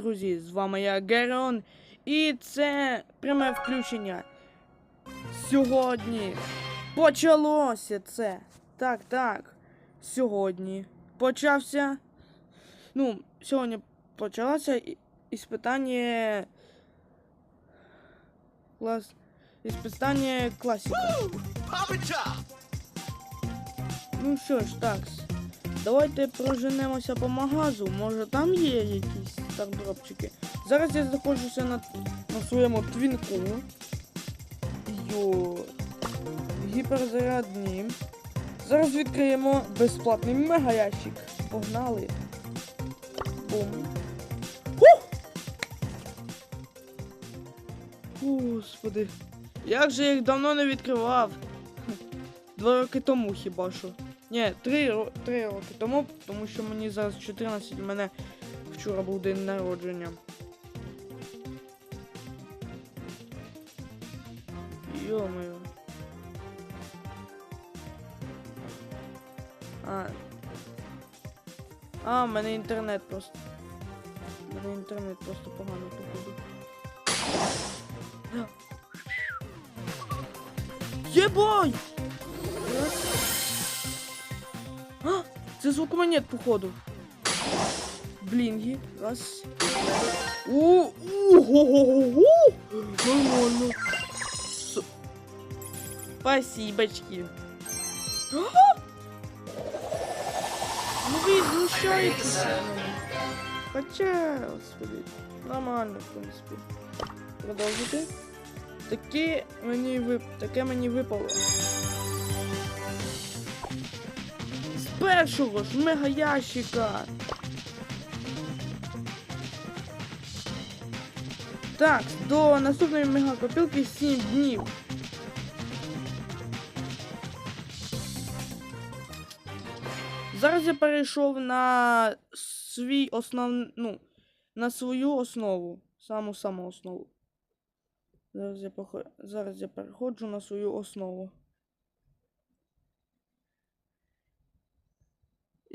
друзі! З вами я Герон. І це пряме включення. Сьогодні почалося це. Так, так. Сьогодні почався. Ну, сьогодні почалося іспитання. Клас. Іспитання класіка. Ну що ж, так. Давайте проженемося по магазу. Може там є якісь стардропчики. Зараз я знаходжуся на, на своєму твінку. Йо. Гіперзарядні. Зараз відкриємо безплатний мегаящик. Погнали. Бум. Господи. Як же їх давно не відкривав? Два роки тому хіба що. Ні, три, ро- три роки тому, тому що мені зараз 14, у мене вчора був день народження. Йо-моє. А. А, в мене інтернет просто. У мене інтернет просто погано походу. Єбой! Раз. А, це звукомонет, походу. Блінги. Раз. У, у, го, го, го, го. Нормально. С- Спасибочки. А! Ну ви знущаєтеся. над мене. Хоча, господи, нормально, в принципі. Продовжуйте. Таке мені вип... Таке мені випало. Першого ж мега ящика. Так, до наступної мега копілки 7 днів. Зараз я перейшов на свій основ... ну, на свою основу. Саму саму основу. Зараз я, пох... Зараз я переходжу на свою основу.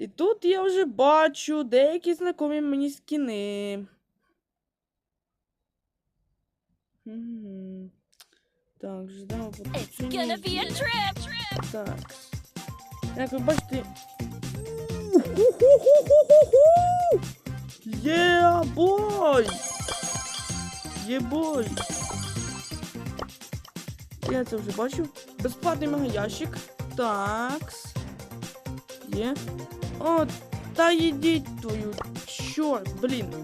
І тут я вже бачу деякі знайомі мені скіни. Так, ждемо trip. Так. Як ви бачите. Є бой! Є бой! Я це вже бачив. Безплатний мегаящик. Такс. Є. О, та їдіть твою. Чорт, блін.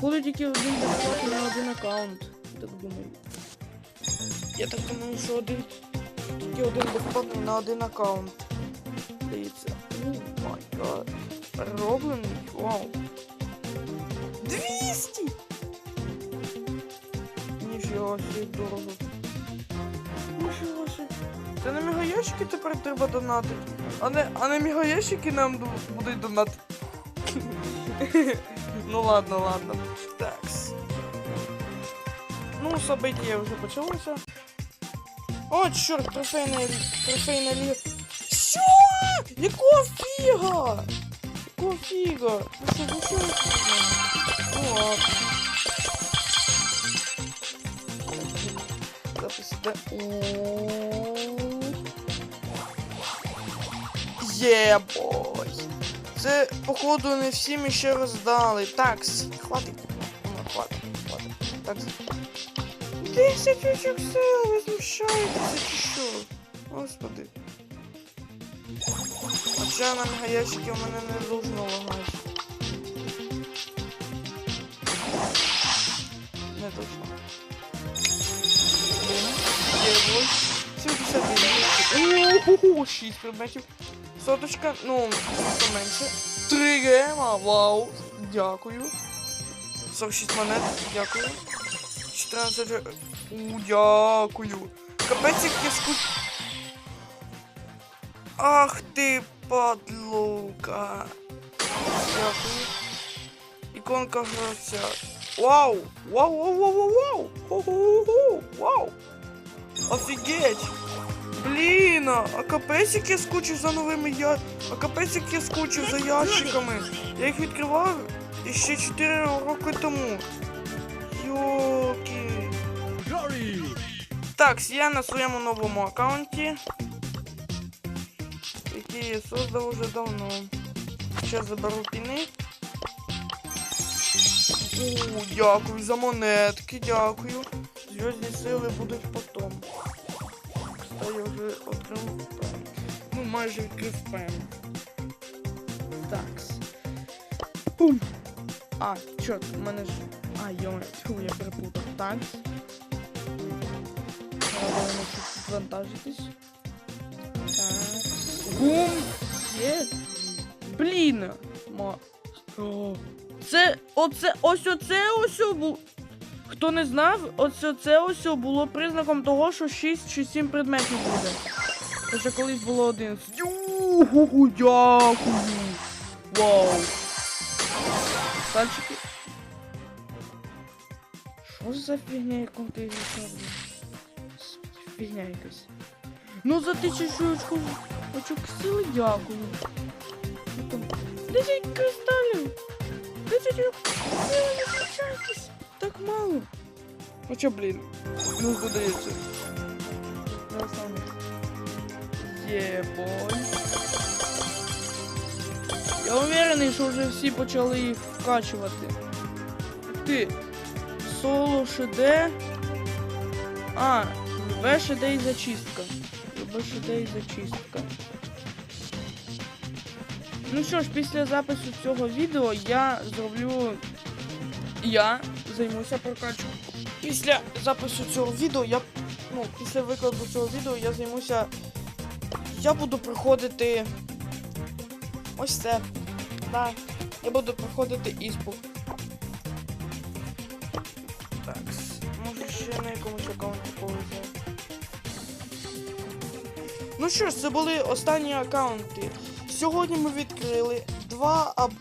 Походу тільки один безплатний на один аккаунт. Я так думаю. Я так думаю, що один. Тільки один безплатний на один аккаунт. Дивіться. О май гад. Перероблений. Вау. 200! Ніфіга себе дорого. Мегаящики тепер треба донатити. А не, а не мегаящики нам будуть донатити. ну ладно, ладно. Такс. Ну, событие вже почалося. О, чорт, трофейна, трофейна ліга. Що? Якого фіга? Якого фіга? Ну що, ну що? Ну ладно. Запис іде. Єбой. Це, походу, не всім ще роздали. Такс, хватить. Ну, хватить, хватить. Такс. Десять очок сил, ви знущаєтеся чи що? Господи. Хоча на мегаящики у мене не должно лагати. Не должно. Є ось. 71. Ого, 6 предметів. Соточка, ну, трохи менше. 3 гема, вау. Дякую. 46 монет, дякую. 14 же- У, дякую. Капець як я скуч... Ах ти, падлука. Дякую. Іконка гравця. Вау! Вау, вау, вау, вау, вау! Хо-хо-хо! Вау! Офігеть! Блін, а капець як я скучив за новими я... А капець як я скучив за ящиками. Я їх відкривав ще 4 роки тому. Йоки. Так, я на своєму новому аккаунті, який я создав уже давно. Зараз заберу піни. О, дякую за монетки, дякую. Зв'язні сили будуть потом. Я вже відкрив пен. Ну, майже відкрив пен. Такс. Бум. А, чорт, у мене ж. А, йо, тьфу, я перепутав. Такс. Треба тут вантажитись. Так. Бум! Є. Блін. Ма. О. Це, оце, ось оце ось було. Хто не знав, оце це ось було признаком того, що 6 чи 7 предметів буде. Хоча колись було 11. Юху, дякую. Вау. Пальчики. Що за фігня, яку ти візьмеш? Фігня якась. Ну за тисячу очку, очок сили дякую. Десять кристалів. Десять очок сили не включайтесь. Так мало. Хоча, блін, ну здається. Зараз саме. Єбой. Я уверений, що вже всі почали їх вкачувати. Ти. Соло ШД. А, ВШД і зачистка. ВШД і зачистка. Ну що ж, після запису цього відео я зроблю. Я займуся прокачкою. Після запису цього відео я. Ну, після викладу цього відео я займуся. Я буду проходити. Ось це. Так. Я буду проходити іспу. Так. Може ще на якомусь аккаунті повезе. Ну що ж, це були останні аккаунти. Сьогодні ми відкрили два аб...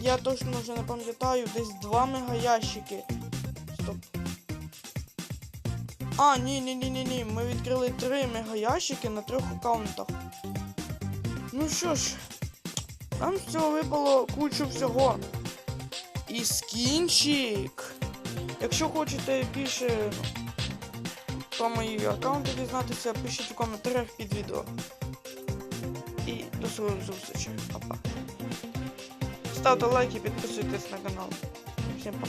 Я точно вже не пам'ятаю, десь два мегаящики. Стоп. А, ні, ні, ні, ні, ні. Ми відкрили три мегаящики на трьох аккаунтах. Ну що ж, нам з цього випало кучу всього. І скінчик. Якщо хочете більше про мої аккаунти дізнатися, пишіть у коментарях під відео. І до своїх зустрічей. Па-па. Ставте лайки, підписуйтесь на канал. Всім па-па.